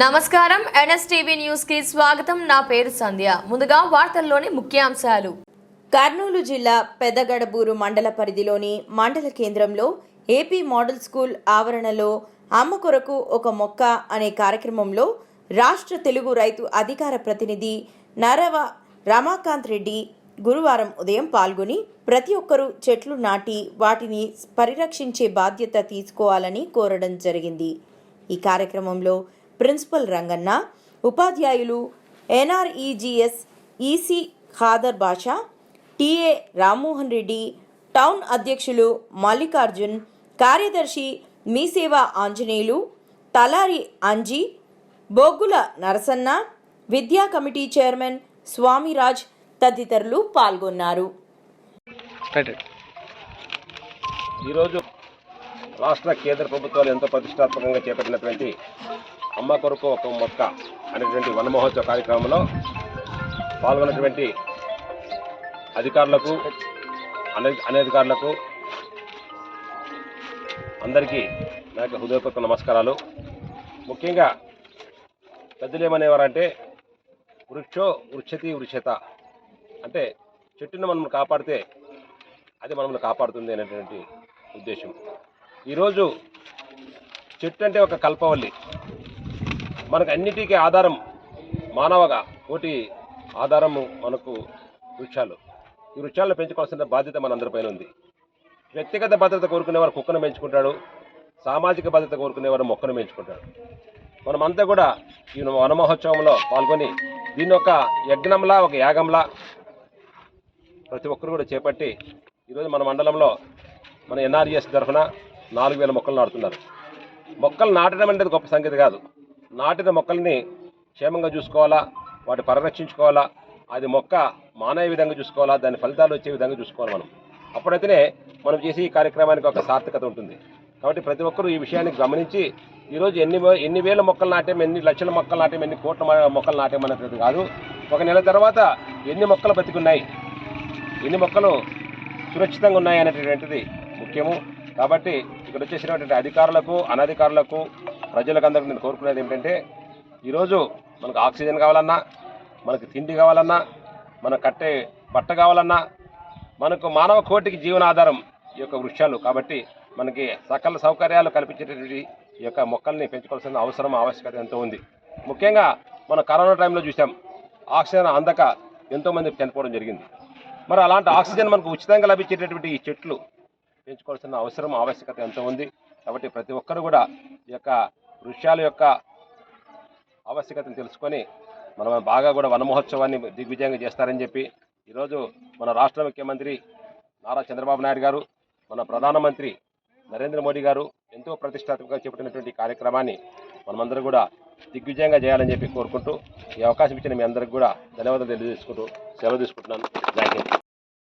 నమస్కారం. ఎన్ఎస్టీవీ న్యూస్కి స్వాగతం. నా పేరు సంధ్య. ముందుగా వార్తల్లోని ముఖ్యాంశాలు. కర్నూలు జిల్లా పెద్దగడబూరు మండల పరిధిలోని మండల కేంద్రంలో ఏపీ మోడల్ స్కూల్ ఆవరణలో అమ్మ కొరకు ఒక మొక్క అనే కార్యక్రమంలో రాష్ట్ర తెలుగు రైతు అధికార ప్రతినిధి నరవ రమాకాంత్ రెడ్డి గురువారం ఉదయం పాల్గొని ప్రతి ఒక్కరూ చెట్లు నాటి వాటిని పరిరక్షించే బాధ్యత తీసుకోవాలని కోరడం జరిగింది. ఈ కార్యక్రమంలో ప్రిన్సిపల్ రంగన్న ఉపాధ్యాయులు NREGS EC Khader Basha TA Rammohan Reddy town అధ్యక్షులు మల్లికార్జున్ కార్యదర్శి మీసేవ ఆంజనేయులు తలారి అంజీ బొగ్గుల నరసన్న విద్యా కమిటీ చైర్మన్ స్వామిరాజ్ తదితరులు పాల్గొన్నారు. ఈరోజు రాష్ట్ర కేంద్ర ప్రభుత్వాలు ఎంతో ప్రతిష్టాత్మకంగా చేపట్టినటువంటి అమ్మ కొరకు ఒక మొక్క అనేటువంటి వన మహోత్సవ కార్యక్రమంలో పాల్గొన్నటువంటి అధికారులకు అనధికారులకు అందరికీ నా యొక్క హృదయపూర్వక నమస్కారాలు. ముఖ్యంగా పెద్దలు ఏమనేవారంటే వృక్షో వృక్షతి వృక్షత. అంటే చెట్టును మనం కాపాడితే అది మనల్ని కాపాడుతుంది అనేటువంటి ఉద్దేశం. ఈరోజు చెట్టు అంటే ఒక కల్పవల్లి. మనకు అన్నిటికీ ఆధారం మానవగా ఒకటి ఆధారము మనకు వృక్షాలు. ఈ వృక్షాలను పెంచుకోవాల్సిన బాధ్యత మనందరిపైన ఉంది. వ్యక్తిగత భద్రత కోరుకునేవారు కుక్కను పెంచుకుంటాడు. సామాజిక భద్రత కోరుకునేవారు మొక్కను పెంచుకుంటాడు. మనమంతా కూడా ఈ వనమహోత్సవంలో పాల్గొని దీన్ని ఒక యజ్ఞంలా ఒక యాగంలా ప్రతి ఒక్కరు కూడా చేపట్టి ఈరోజు మన మండలంలో మన ఎన్ఆర్ఎస్ తరఫున నాలుగు వేల మొక్కలు నాటుతున్నారు. మొక్కలు నాటడం అనేది గొప్ప సంగతి కాదు. నాటిన మొక్కల్ని క్షేమంగా చూసుకోవాలా వాటి పరిరక్షించుకోవాలా అది మొక్క మానవ విధంగా చూసుకోవాలా దాని ఫలితాలు వచ్చే విధంగా చూసుకోవాలి మనం. అప్పుడైతేనే మనం చేసే ఈ కార్యక్రమానికి ఒక సార్థకత ఉంటుంది. కాబట్టి ప్రతి ఒక్కరూ ఈ విషయాన్ని గమనించి ఈరోజు ఎన్ని ఎన్ని వేల మొక్కలు నాటాం ఎన్ని లక్షల మొక్కలు నాటాం ఎన్ని కోట్ల మొక్కలు నాటామనేది కాదు. ఒక నెల తర్వాత ఎన్ని మొక్కలు బతికున్నాయి ఎన్ని మొక్కలు సురక్షితంగా ఉన్నాయి అనేటటువంటిది ముఖ్యము. కాబట్టి ఇక్కడ వచ్చేసినటువంటి అధికారులకు అనధికారులకు ప్రజలకు అందరికీ నేను కోరుకునేది ఏమిటంటే ఈరోజు మనకు ఆక్సిజన్ కావాలన్నా మనకు తిండి కావాలన్నా మనకు కట్టే బట్ట కావాలన్నా మనకు మానవ కోటికి జీవనాధారం ఈ యొక్క వృక్షాలు. కాబట్టి మనకి సకల సౌకర్యాలు కల్పించేటటువంటి ఈ యొక్క మొక్కల్ని పెంచుకోవాల్సిన అవసరం ఆవశ్యకత ఎంతో ఉంది. ముఖ్యంగా మన కరోనా టైంలో చూసాం ఆక్సిజన్ అందక ఎంతోమంది చనిపోవడం జరిగింది. మరి అలాంటి ఆక్సిజన్ మనకు ఉచితంగా లభించేటటువంటి ఈ చెట్లు పెంచుకోవాల్సిన అవసరం ఆవశ్యకత ఎంతో ఉంది. కాబట్టి ప్రతి ఒక్కరు కూడా ఈ యొక్క వృక్షాల యొక్క ఆవశ్యకతను తెలుసుకొని మనం బాగా కూడా వనమహోత్సవాన్ని దిగ్విజయంగా చేస్తారని చెప్పి ఈరోజు మన రాష్ట్ర ముఖ్యమంత్రి నారా చంద్రబాబు నాయుడు గారు మన ప్రధానమంత్రి నరేంద్ర మోడీ గారు ఎంతో ప్రతిష్టాత్మకంగా చేపట్టినటువంటి కార్యక్రమాన్ని మనమందరం కూడా దిగ్విజయంగా చేయాలని చెప్పి కోరుకుంటూ ఈ అవకాశం ఇచ్చిన మీ అందరికి కూడా ధన్యవాదాలు తెలియజేసుకుంటూ సెలవు తీసుకుంటున్నాను. థ్యాంక్